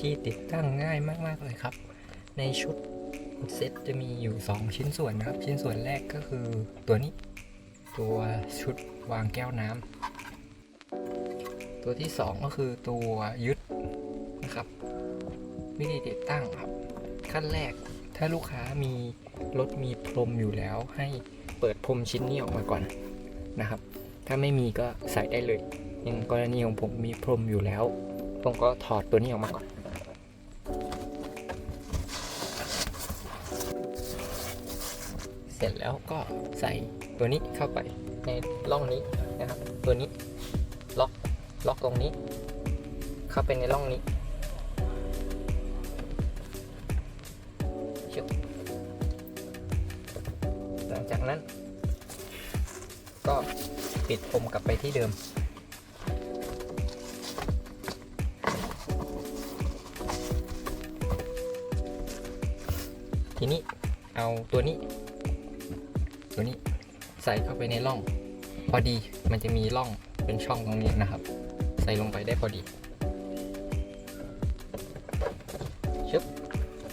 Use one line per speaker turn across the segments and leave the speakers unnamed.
ที่ติดตั้งง่ายมาก ๆ เลยครับ ในชุดเซตจะมีอยู่ 2 ชิ้นส่วนนะครับ ชิ้นส่วนแรกก็คือตัวนี้ ตัวชุดวางแก้วน้ำตัวที่ 2 ก็คือตัวยึดนะครับ วิธีติดตั้งครับ ขั้นแรกถ้าลูกค้ามีรถมีพรมอยู่แล้ว ให้เปิดพรมชิ้นนี้ออกมาก่อนนะครับ ถ้าไม่มีก็ใส่ได้เลยอย่างกรณีของผมมีพรมอยู่แล้ว ผมก็ถอดตัวนี้ออกมาก่อน เสร็จแล้วก็ใส่ตัวนี้เข้าไปในร่องนี้นะครับ ตัวนี้ล็อกล็อกตรงนี้ เข้าไปในร่องนี้หลังจากนั้น ก็ปิดพรมกลับไปที่เดิมทีนี้เอาตัวนี้ ตัวนี้ใส่เข้าไปในร่อง พอดีมันจะมีร่องเป็นช่องตรงนี้นะครับ ใส่ลงไปได้พอดีชึบ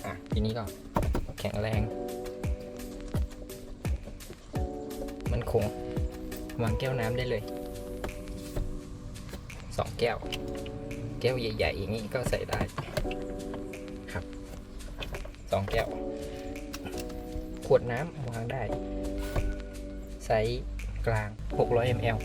อะทีนี้ก็แข็งแรง มันคงวางแก้วน้ำได้เลยสองแก้ว แก้วใหญ่ๆอย่างนี้ก็ใส่ได้ครับสองแก้ว ขวดน้ำวางได้ไซส์กลาง 600 ml